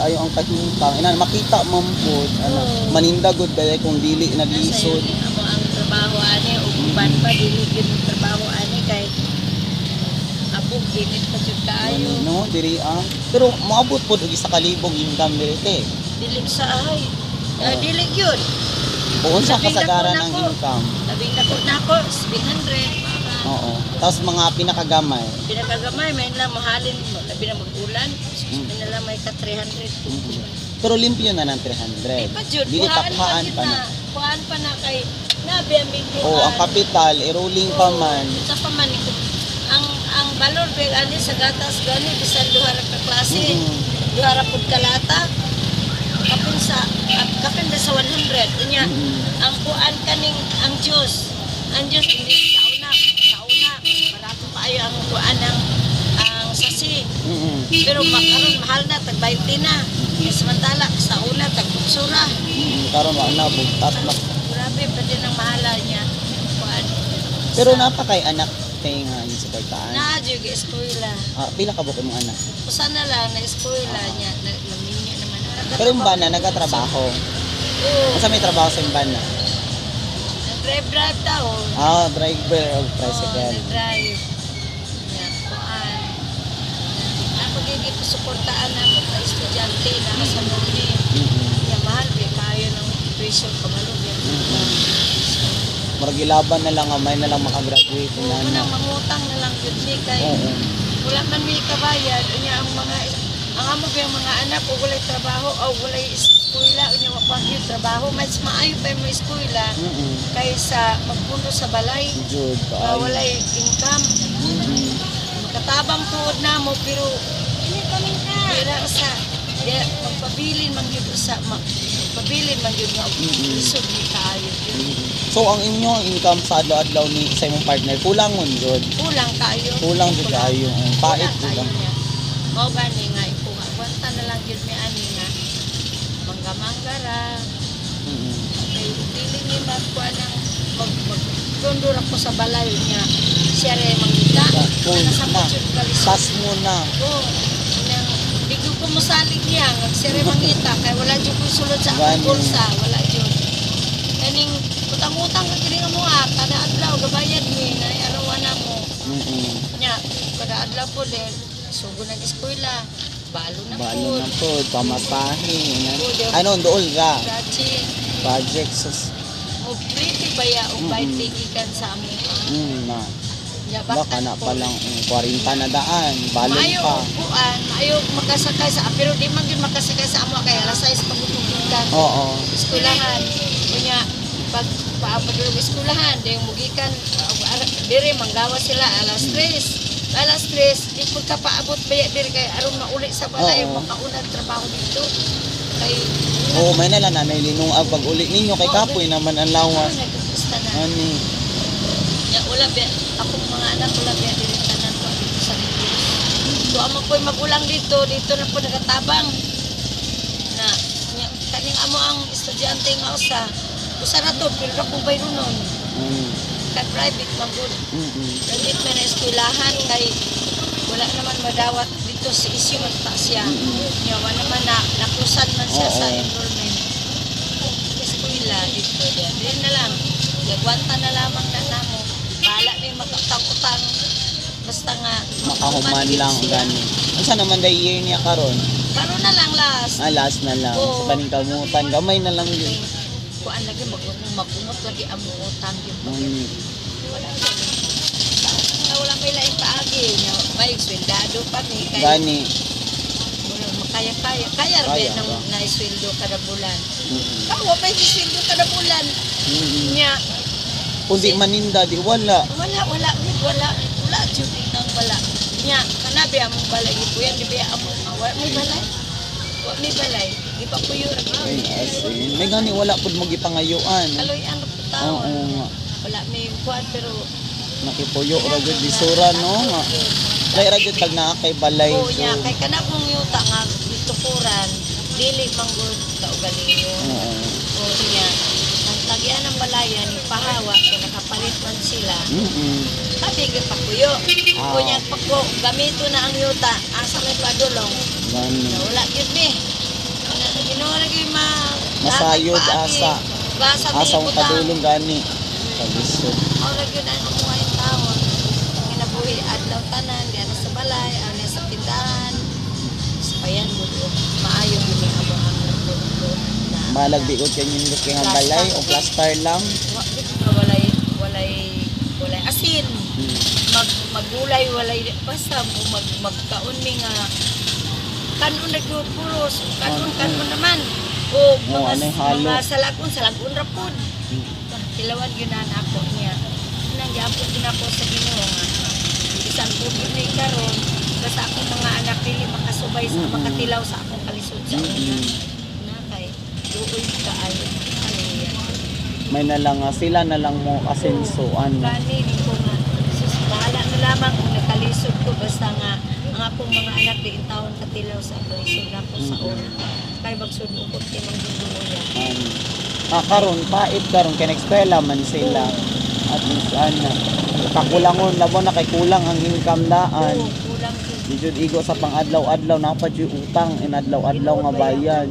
kaayo ang kahintang. Ina makita man po ano, Oo. maninda gud ba kung dili naglisod. Kasi amo ang trabaho ani ug uban pa dili gyud ang trabaho ani kay abog ginit pa jud kaayo. Ano, no, diri ah. Pero maabot po og isa ka libog income diri te. Dili sa ay. Ah, Oo. dili gyud. Kung sa Labing kasagaran ang nako. income. Labing dako nako 700 para Oo. Tapos mga pinakagamay. pinakagamay may lang mahalin mo labi na mag-ulan. Mm. May nala may ka 300 Mm. Pero limpyo na ng 300. Ay pa jud. Dili Kuhaan jud pa na. Kuhaan pa na kay nabi ang. Oo, ang kapital, i-rolling pa man. Sa paman ito. Ang ang balor big ani sa gatas gani bisan duha ra ka klase. Mm. Duha ra pud kalata. Kapin sa at kapin sa 100 unya. Mm. Ang kuan kaning ang juice. Ang juice hindi sa una, sa una barato kaayo ang kuan ang ang sasi. Mm. Pero makaron mahal na tag 20 na. Kaya samantala sa una tag. Mm. Karon wa na bugtat na. Grabe pa din ang mahala niya. Kuan. Pero Sa- napa kay anak kay nga ni suportahan. Na jud eskwela. Ah, pila ka buko mong anak? Usa na lang na eskwela niya, na laminyo naman. Pero yung bana nagatrabaho. Oo. Asa may trabaho sa bana? Drive drive daw. Ah, driver of tricycle. drive. Gigi suportaan na mo ka estudyante na sa Noni. Mm. Ya mahal bi kayo ng tuition kabalo bi. Murag ilaban na lang nga may na lang makagraduate Oo, na na. nang mangutang na lang gud ni kay Oo. wala man mi kabayad unya ang mga ang amo ba yung mga anak o walay trabaho o walay eskwela unya wa pa gyud trabaho mas maayo pa mo eskwela Mm. kaysa magpuno sa balay Jud uh, walay income Mm. katabang tuod na mo pero Dira sa di, magpabilin man gyud sa mag, magpabilin man gyud nga lisod ni kaayo So ang inyong income sa adlaw-adlaw ni sa imong partner kulangon jud. kulang kayo Kulang jud kaayo. Ang Pait Kulang jud kayo ang. niya mao gani nga ipo aguanta na lang gyud mi ani nga mangga-mangga ra Mm. kay dili ni magkuha ng mag mag ako sa balay niya siya rin mangita cool nasa na. Tas mo na. Oo. Bigyo ko mo salig niya, nagsire mangita, kay wala dyan ko sulod sa akong bulsa, wala dyan. Kaning utang-utang ka kini nga mo ah, kada adlaw gabayad mi, na arawan na mo. Mm. Nya, kada adlaw po din, sugo nag eskwela, balo na Balo po. na po, pamasahe. Ano, dool. Gachi, Project sus. mo pretty baya o Mm-mm. bayad tigikan sa amin. Mm, na. Baka na palang mm, 40 na daan. Balon Maayo, pa. upuan, maayo makasakay sa, pero di man din makasakay sa amo, kaya alas 6 pagutugikan. Oo. eskwelahan. Kunya, pag paabot ng eskwelahan, di yung mugikan, uh, diri, manggawa sila, alas 3. Alas 3, di ka paabot baya diri kay aron mauli sa balay, Oo. makaunang trabaho dito. Kay, Oo, may nala na linong ang pag-uli ninyo kay Oo, kapoy naman ang lawas. nagkakasta na. Ani. Ya, wala ba, mga anak, wala ba diri tanan ko dito sa Negros. So, amo ko'y magulang dito, dito na po nagatabang. Na, nya, kaning amo ang estudyante nga usa. Usa na to, pero na kung bayro nun. Mm. Kay private man good. Mm. Private man eskwelahan kay wala naman madawat dito sa isyu man ta siya. Nya wala naman na nakusan man siya sa Oo. enrollment. Eskwela dito diyan. Diyan na lang. Gagwanta na lamang na namo. Bala may magkatang-utang. Basta nga Makahuman lang gani. Unsa naman day year niya karon? Karon na lang last. Ah, last na lang. Oo. Sa kaning kamutan, gamay na lang yun. Kuan lagi mag-unong mag-ungot lagi ang utang yun. Mm. Wala na wala may laing paagi niya. May swindado pa ni kay Gani. Wala makaya-kaya. Kaya rin Kaya nang naisweldo kada bulan. Mm. Kawa may isweldo kada bulan. Mm. Nya, Kundi maninda di wala. wala, wala, wala, wala, wala, judy nang wala. Nya, kanabi among balay, ipuyan, di ba among, wala may balay. Wala may balay. Di pa po yun. Ay, asin. May gani wala pud mo gipangayuan. Kaloy ano po Oo tao. nga. Wala may kuwan, pero... Nakipuyo ra jud bisura no nga. Kay ra jud pag naa kay balay. Oo niya, kay kanapong yuta nga, itukuran, dili manggod kaugalingon. Oo. O niya, ang ng balayan, pahawa, kung nakapalit man sila, Mm. sabi ka pakuyo. Ah. O niya, pagko, gamito na ang yuta, asa may padulong, Gani. na wala yun eh. Ginawa lagi ma... Masayod, asa. Basa Asa butang. kadulong gani. Kalisod. Ako lagi na ang mga yung taon. Ang inabuhi, adlaw tanan, di ano sa balay, na. Malagbiot kay yung kay nga balay o plaster lang. Di ko walay, walay, walay asin. Hmm. Mag, magulay, walay, basta mo mag, magkaon mi nga kanon nagpupuros, kanon, Oh, kanon naman. O Oh, mga, halo? mga salagon, salagon rapod. Kilawan yun na ako niya. Nang gyapon din ako sa Ginoo nga. Bisan po yun ni karon, basta ako mga anak dili makasubay sa Mm-mm. makatilaw sa akong kalisod sa una. Mm-mm. Duoy kaayo. Hallelujah. May na lang nga sila na lang mo asensuan. Gani di ko nga. Sus, bahala na lamang kung nakalisod ko basta nga ang akong mga anak di taon katilaw sa kalisod na ko sa una. Kay magsudukot kay magduduya. Ano. Ah, karon pait karon kay eskwela man sila. At least ana. Kakulangon labo na kay kulang ang income daan. Oo, kulang. Di jud igo sa pang-adlaw-adlaw na pa utang inadlaw-adlaw nga bayan.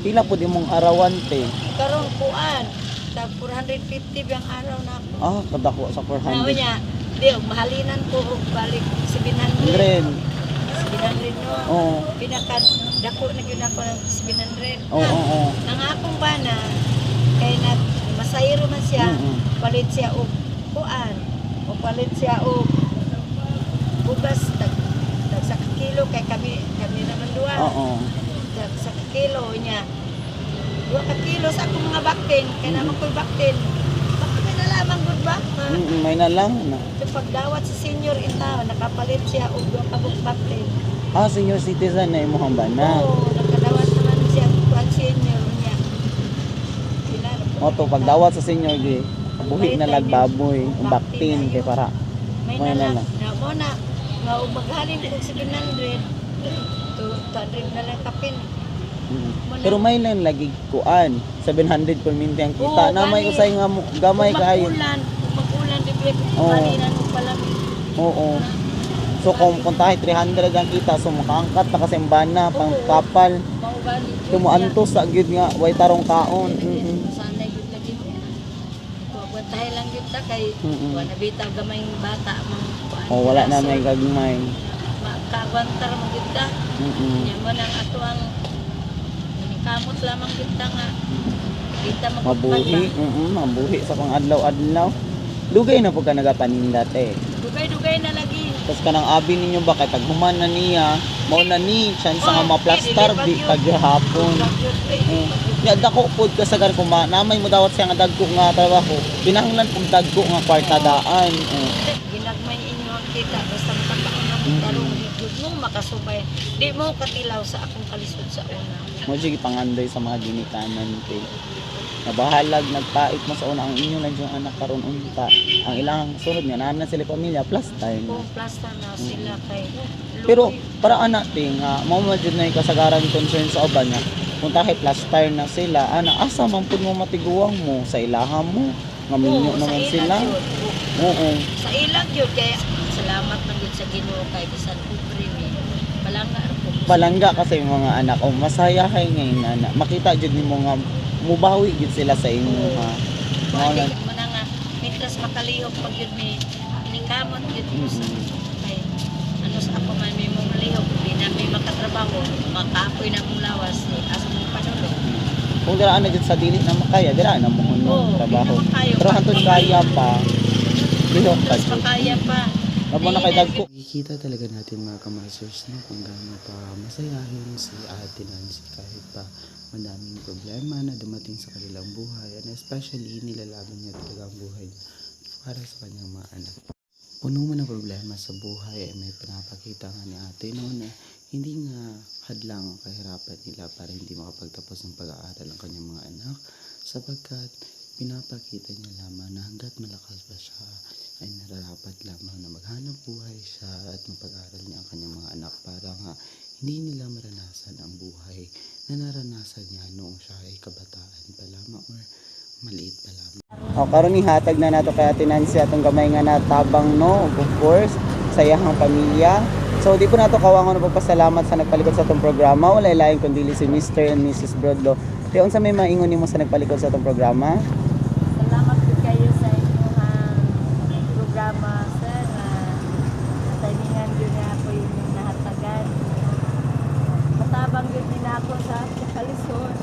Pila pud imong arawan te? Karon kuan. Tag 450 biyang araw na ako. Ah, kadako sa Nawa 400. niya, di, mahalinan ko og balik 700. 100. 700 no. Oo. Pinaka dako na gyud ako ng 700. Oo, oo, oo. Ang akong bana kay na masayro man siya, Mm-mm. palit siya og kuan. O palit siya og bugas tag tag sa kilo kay kami kami naman duha. Oo. Tag sa kilo niya. Duha ka kilo sa akong mga baktin, kay naman ko'y baktin. Bakit may nalaman gud ba? Mm, May na lang na. Sa pagdawat sa senior in town, nakapalit siya og duha ka baktin. Ah, senior citizen na imong bana. Oo, nakadawat naman siya kuan senior niya. Oto pagdawat sa senior di buhi na lagbaboy, ang baktin kay para May May na lang. nalang. Na mo na, nga ug maghalin ko 700, to 200 na lang kapin. Mm. Pero may lang lagi kuan 700 per minti ang kita Oo, na may usay nga mo- gamay kayo. Magulan, magulan, di ba, Oo. halinan mo pala. Oo. So kung kung tayo 300 ang kita so makaangkat na kasi ang bana pang Oo. kapal. Tumuantos sa gyud nga way tarong kaon. Mm-mm. Sanay gud lagi. Kuwantay lang gud ta kay Mm-mm. wala bita gamay bata mang kuan. Oh wala na may gagmay. Makagwantar mo gud ta. Nya mo nang ato ang kamot lamang gud ta nga. Kita Mabuhi, mm mabuhi sa pang adlaw-adlaw. Dugay na po ka nagapaninda te. Dugay-dugay na lagi. Tapos kanang abi ninyo ba kay taghuman na niya, mao na ni chance nga Oh, maplastar di, paghapon. Mm. Ya dako pud ka sa kung ma namay mo dawat siya nga dagko nga trabaho. Pinahanglan pug dagko nga kwartadaan. Mm. Ginagmay inyo ang kita basta makakaon ng Mm. tarong mo makasubay. Di mo katilaw sa akong kalisod sa una. Mo sige pangandoy sa mga ginikanan te. Nabahalag nagpait mo sa una ang inyo lang yung anak karon unta. Ang ilang sunod nga nanan sila pamilya plus time. Kung plaster na sila kay Pero para anak te nga mao man jud na kasagaran concern sa uban nga kung tahi plaster na sila ana asa man pud mo matiguang mo sa ilaha mo nga minyo Oo, sa naman sila. yun. Oo. Sa ilang yun kaya salamat man gud sa Ginoo kay bisan. Po. palangga kasi mga anak oh masaya kay ngayon anak makita jud nimo nga mubawi jud sila sa imo ha Mao Wala lang. mo na nga mitras makalihok pag yun may nikamot yun mo sa Mm-mm. kay ano sa ako man may mong malihok di na may makatrabaho makapoy na mong lawas ni asa mong panulong kung dira na jud sa dili na makaya dira na mo Oo, hunong trabaho na pero hantod kaya pa dihok pa jud makaya pa Abo na kay dagko Makikita talaga natin mga kamasters no, kung gaano pa masayahin si Ate Nancy kahit pa madaming problema na dumating sa kanilang buhay and especially nilalaban niya talaga ang buhay para sa kanyang mga anak. Puno man ng problema sa buhay ay may pinapakita nga ni ate noon na hindi nga hadlang ang kahirapan nila para hindi makapagtapos ng pag-aaral ang kanyang mga anak sapagkat pinapakita niya lamang na hanggat malakas pa siya ay nararapat lamang na maghanap buhay siya at mapag-aral niya ang kanyang mga anak para nga hindi nila maranasan ang buhay na naranasan niya noong siya ay kabataan pa lamang or maliit pa lamang. O karon ni hatag na nato kay Ate Nancy atong gamay nga natabang no of course sa iyahang pamilya. So di po nato kawangon na pagpasalamat sa nagpalikod sa atong programa. Wala lain kundi si Mr. and Mrs. Brodlo. Di unsa may maingon nimo sa nagpalikod sa atong programa? Salamat po kayo sa inyong ah, programa, sir, na timingan yun na ako yung nahatagan. Matabang yun din ako sa kalisod.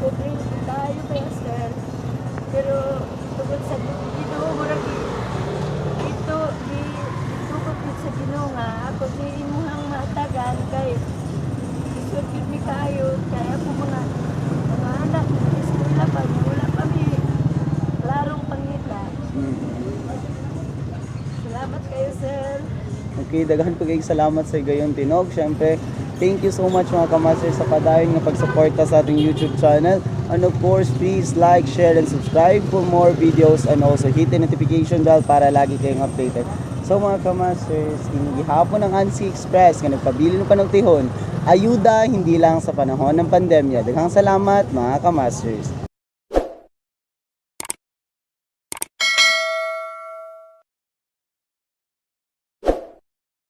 Pobre tayo kaya, sir. Pero tungkol sa ginoo, murag ito, di, tungkol yun sa ginoo nga, ako di imuhang matagan kay isod yun mi kayo, kaya ako mga mga anak, eskwela pa, wala pa mi klarong pangita. Mm. Salamat kayo, sir. Okay, daghan ko kay salamat sa gayon tinog. Syempre, thank you so much mga kamaster sa padayon nga pagsuporta sa ating YouTube channel. And of course, please like, share, and subscribe for more videos and also hit the notification bell para lagi kayong updated. So mga kamasters, gihapon ng Ansi Express nga nagpabili ng panugtihon, ayuda hindi lang sa panahon ng pandemya. Daghang salamat mga kamasters.